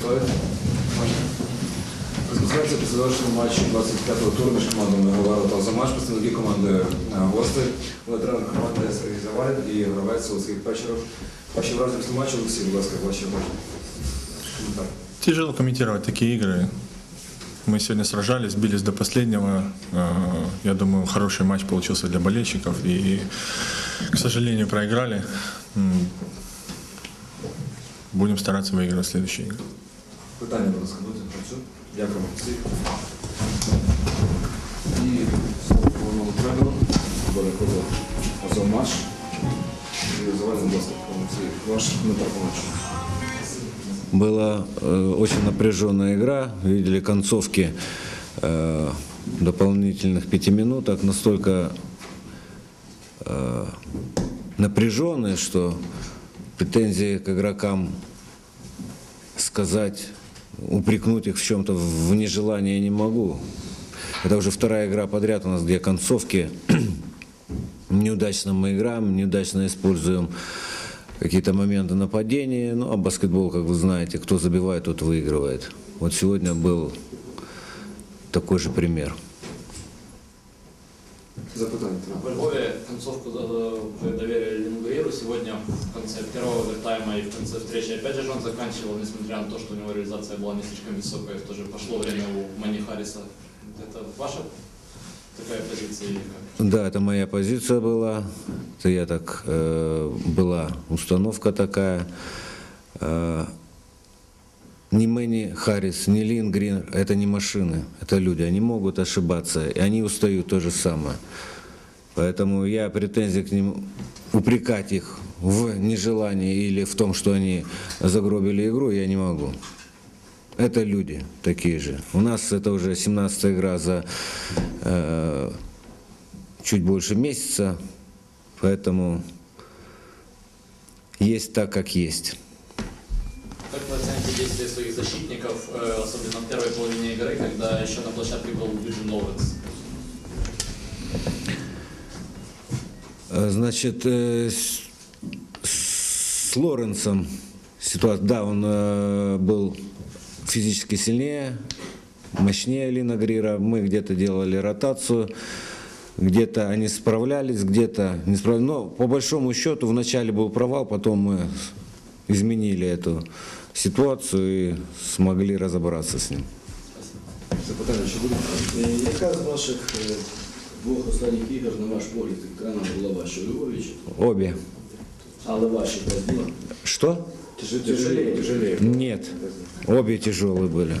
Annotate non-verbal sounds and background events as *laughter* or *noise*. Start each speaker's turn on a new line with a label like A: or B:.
A: Готові? Розпочинається після завершення матчу 25-го туру між командами Говaro та Замаш, представники команди е, гостей, тренер команди Сергій Завалін і гравець Олексій Печеров. Ваші враження після матчу, Олексій, будь ласка, ваші враження. Коментар.
B: Тяжело комментировать такие игры. Мы сегодня сражались, бились до последнего. Э, Я думаю, хороший матч получился для болельщиков. И, к сожалению, проиграли. М, Будем стараться выигрывать следующие игры.
A: Питання, будь ласка, будете працюю. Дякую, Олексій. І слово головному тренеру, Боря Коза, Азомаш. І Завалін, будь ласка, Олексій, ваш коментар по матчу.
C: Была э, очень напряженная игра. Видели концовки э, дополнительных пяти минуток настолько э, напряженные, что претензии к игрокам сказать, упрекнуть их в чем-то в нежелании не могу. Это уже вторая игра подряд у нас, где концовки *clears throat* неудачно мы играем, неудачно используем какие-то моменты нападения. Ну, а баскетбол, как вы знаете, кто забивает, тот выигрывает. Вот сегодня был такой же пример.
A: Запитання
D: В. Львове концовку э, вы доверили Лингуиру. Сегодня в конце первого овертайма и в конце встречи опять же он заканчивал, несмотря на то, что у него реализация была не слишком высокая. Тоже пошло время у Мани Харриса. Это ваша такая позиция?
C: Да, это моя позиция была. Это я так э, была установка такая. Э, ни Мэнни Харрис, ни Лин Грин – это не машины, это люди. Они могут ошибаться, и они устают то же самое. Поэтому я претензий к ним, упрекать их в нежелании или в том, что они загробили игру, я не могу. Это люди такие же. У нас это уже 17 игра за э, чуть больше месяца, поэтому есть так, как есть.
D: Как вы оцените действия своих защитников, э, особенно в первой половине игры, когда еще на площадке был Юджин Лоуренс?
C: Э, Значит, э, с, Лоренсом ситуация, да, он э, был физически сильнее, мощнее Лина Грира. Мы где-то делали ротацию, где-то они справлялись, где-то не справлялись. Но по большому счету вначале был провал, потом мы изменили эту ситуацию и смогли разобраться с ним.
A: Запитання, чи буде?
E: Е, Яка з ваших двох останніх ігор, на ваш погляд, екрана була ваша Львович,
C: Обе.
E: Але ваші була?
C: Что?
A: Тяжелее, тяжелее.
C: Нет, обе тяжелые были.